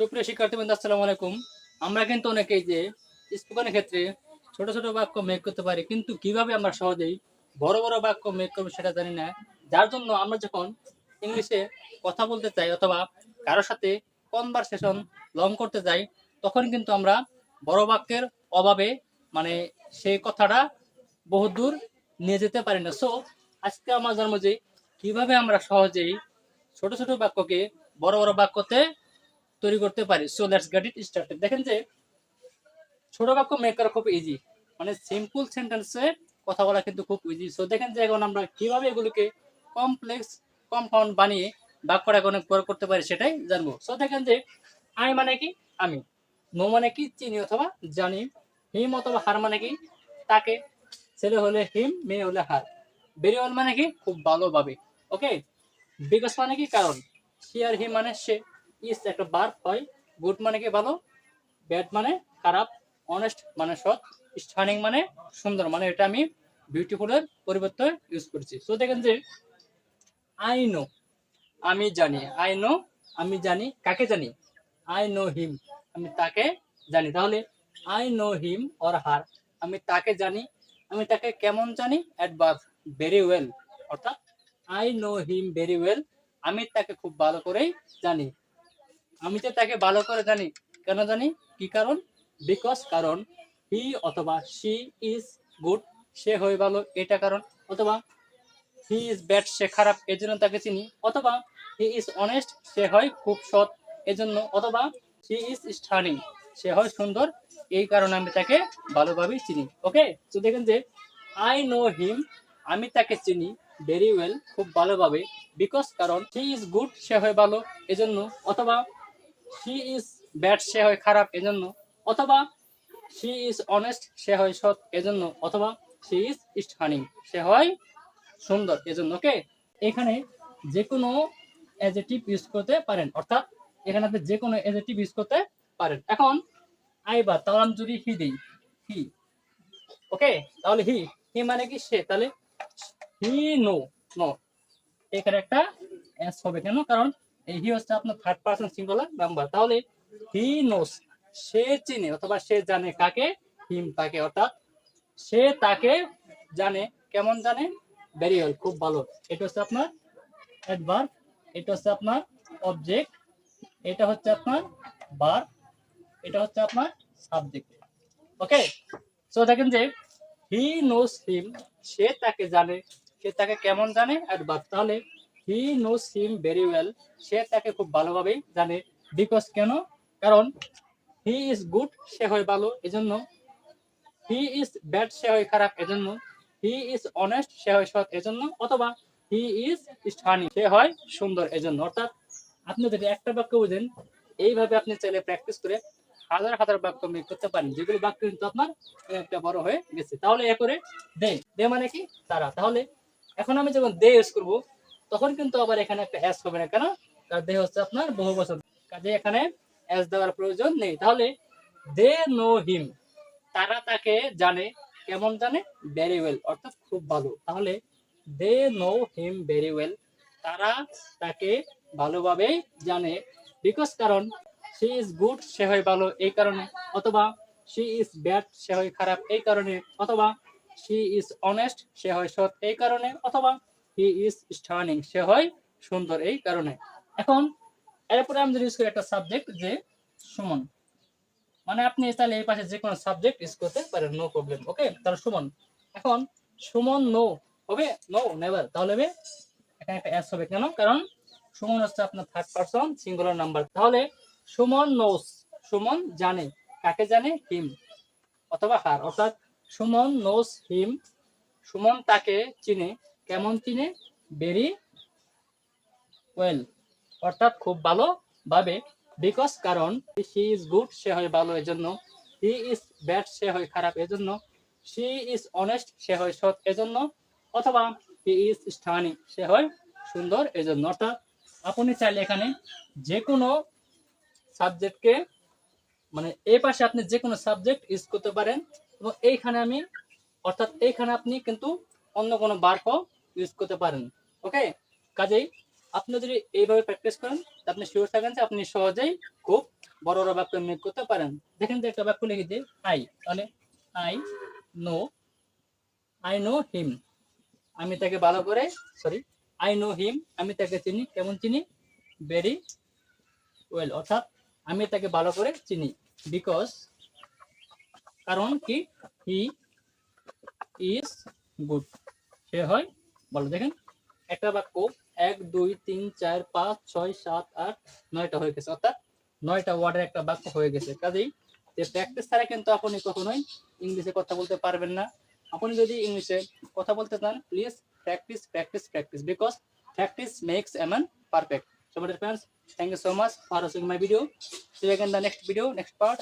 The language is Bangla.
সুপ্রিয় শিক্ষার্থীবৃন্দ, আসসালামু আলাইকুম। আমরা কিন্তু অনেকেই যে স্পোকেনের ক্ষেত্রে ছোট ছোট বাক্য মেক করতে পারি, কিন্তু কীভাবে আমরা সহজেই বড় বড় বাক্য মেক করব সেটা জানি না। যার জন্য আমরা যখন ইংলিশে কথা বলতে চাই অথবা কারোর সাথে কনভারসেশন লং করতে যাই, তখন কিন্তু আমরা বড় বাক্যের অভাবে মানে সেই কথাটা বহুদূর নিয়ে যেতে পারি না। সো আজকে আমার জন্ম যে কীভাবে আমরা সহজেই ছোট ছোট বাক্যকে বড় বড় বাক্যতে তৈরি করতে পারি। So let's get it started দেখেন যে ছোট বাক্য মেক করা খুব ইজি মানে সিম্পল সেন্টেন্সে কথা বলা কিন্তু খুব ইজি সো দেখেন যে এখন আমরা কীভাবে এগুলোকে কমপ্লেক্স কম্পাউন্ড বানিয়ে বাক্যটা অনেক বড় করতে পারি সেটাই জানব। সো দেখেন যে আই মানে কি? আমি। নো মানে কি? চিনি অথবা জানি। হিম অথবা হার মানে কি? তাকে। ছেলে হলে হিম মেয়ে হলে হার ভেরি ওয়েল মানে কি? খুব ভালোভাবে। ওকে বিকজ মানে কি? কারণ। সি আর হিম মানে সে। ইস একটা বার হয় গুড মানে কি ভালো? ব্যাড মানে খারাপ অনেস্ট মানে সৎ স্টার্নিং মানে সুন্দর মানে এটা আমি বিউটিফুলের পরিবর্তে ইউজ করছি। সো দেখেন যে আই নো আমি জানি আই নো আমি জানি, কাকে জানি? আই নো হিম আমি তাকে জানি। তাহলে I know him or her আমি তাকে জানি, আমি তাকে কেমন জানি? অ্যাডভার্ব ভেরি ওয়েল অর্থাৎ I know him very well আমি তাকে খুব ভালো করেই জানি। আমি তো তাকে ভালো করে জানি। কেন জানি? কি কারণ? বিকজ কারণ হি অথবা শি ইজ গুড সে হয়ে ভালো, এটা কারণ। অথবা হি ইজ ব্যাড সে খারাপ, এজন্য তাকে চিনি। অথবা হি ইজ অনেস্ট সে হয় খুব সৎ, এজন্য। অথবা হি ইজ স্টার্নিং সে হয় সুন্দর, এই কারণে আমি তাকে ভালোভাবেই চিনি। ওকে তো দেখেন যে আই নো হিম আমি তাকে চিনি ভেরি ওয়েল খুব ভালোভাবে। বিকজ কারণ হি ইজ গুড সে হয় ভালো, এজন্য। অথবা হি ইজ ব্যাড সে হয় খারাপ, এজন্য। অথবা শি ইজ অনেস্ট সে হয় সৎ, এজন্য। অথবা শি ইজ স্টার্নিং সে হয় সুন্দর, এজন্য ওকে এখানে যে কোনো অ্যাজেটিভ ইউজ করতে পারেন, অর্থাৎ এখানে আপনি যে কোনো অ্যাজেটিভ ইউজ করতে পারেন। এখন আইবার তাহলে আমি যদি হি দিই হি ওকে তাহলে হি হি মানে কি সে? তাহলে হি নো নো এখানে একটা এস হবে কেন? কারণ হি হচ্ছে আপনার থার্ড পার্সন সিঙ্গুলার নাম্বার তাহলে হি নোস সে চিনে অথবা সে জানে কাকে হিম তাকে। অর্থাৎ সে তাকে জানে, কেমন জানে? ভেরি ওয়েল খুব ভালো। এটা হচ্ছে আপনার অ্যাডভার্ব এটা হচ্ছে আপনার অবজেক্ট এটা হচ্ছে আপনার বার এটা হচ্ছে আপনার সাবজেক্ট ওকে সো দেখেন যে হি নোস হিম সে তাকে জানে, সে তাকে কেমন জানে? অ্যাডভার্ব তাহলে হি নোস হিম ভেরি ওয়েল সে তাকে খুব ভালোভাবেই জানে। বিকজ কেন? কারণ হি ইজ গুড সে হয় ভালো, এজন্য। হি ইজ ব্যাড সে হয় খারাপ, এজন্য। হি ইজ অনেস্ট সে হয় সৎ, এজন্য। অথবা হি ইজ স্টার্নিং সে হয় সুন্দর, এজন্য। অর্থাৎ আপনি যদি একটা বাক্য বুঝেন, এইভাবে আপনি চাইলে প্র্যাকটিস করে হাজার হাজার বাক্য মেক করতে পারেন। যেগুলো বাক্য কিন্তু আপনার একটা বড় হয়ে গেছে। তাহলে এ করে দে। দে মানে কি? তারা তাহলে এখন আমি যখন দে ইউজ করব তখন কিন্তু আবার এখানে একটা অ্যাস হবে না। কেন? তার দেহ হচ্ছে আপনার বহু বছর। কাজে এখানে অ্যাস দেওয়ার প্রয়োজন নেই। তাহলে দে নো হিম। তারা তাকে জানে। কেমন জানে? ভেরি ওয়েল অর্থাৎ খুব ভালো। তাহলে they know him very well তারা তাকে ভালোভাবেই জানে। বিকজ কারণ, সি ইজ গুড সে হয় ভালো এই কারণে। অথবা, সি ইজ ব্যাড সে হয় খারাপ এই কারণে। অথবা, সি ইজ অনেস্ট সে হয় সৎ এই কারণে। অথবা হি ইজ স্টার্নিং। সে হয় সুন্দর এই কারণে। এখন, এরপরে আমি যদি ইউজ করি একটা সাবজেক্ট যে সুমন। মানে আপনি তাহলে এই পাশে যে কোনো সাবজেক্ট ইউজ করতে পারেন, নো প্রবলেম, ওকে? তাহলে সুমন। এখন, সুমন নো নো, নেভার। তাহলে হবে এখানে একটা এস হবে কেন? কারণ সুমন হচ্ছে আপনার থার্ড পারসন সিঙ্গুলার নাম্বার তাহলে সুমন নোস সুমন জানে। কাকে জানে? হিম অথবা হার অর্থাৎ সুমন নোস হিম সুমন তাকে চিনে। কেমন চিনে? ভেরি ওয়েল অর্থাৎ খুব ভালো ভাবে বিকজ কারণ সি ইজ গুড সে হয় ভালো, এজন্য হি ইজ ব্যাড সে হয় খারাপ, এজন্য সি ইজ অনেস্ট সে হয় সৎ, এজন্য অথবা হি ইজ স্টার্নিং সে হয় সুন্দর, এজন্য। অর্থাৎ আপনি চাইলে এখানে যে কোনো সাবজেক্টকে মানে এই পাশে আপনি যে কোনো সাবজেক্ট ইউজ করতে পারেন, এবং এইখানে আমি, অর্থাৎ এইখানে আপনি কিন্তু অন্য কোনো বার্কও ইউজ করতে পারেন ওকে কাজেই আপনি যদি এইভাবে প্র্যাকটিস করেন আপনি শিওর থাকেন যে আপনি সহজেই খুব বড় বড় বাক্য মেক করতে পারেন। দেখেন যে একটা বাক্য লিখে আই তাহলে I know I know him আমি তাকে ভালো করে সরি আই নো হিম আমি তাকে চিনি, কেমন চিনি? ভেরি ওয়েল অর্থাৎ আমি তাকে ভালো করে চিনি বিকজ কারণ কি? হি ইজ গুড সে হয় বলো দেখেন একটা বাক্য এক দুই তিন চার পাঁচ ছয় সাত আট নয়টা হয়ে গেছে অর্থাৎ নয়টা ওয়ার্ডের একটা বাক্য হয়ে গেছে কাজেই যে প্র্যাকটিস ছাড়া কিন্তু আপনি কখনোই ইংলিশে কথা বলতে পারবেন না আপনি যদি ইংলিশে কথা বলতে চান please practice practice practice because practice makes a man perfect. So, my dear friends, thank you so much for watching video video. See you again in the next video, next part.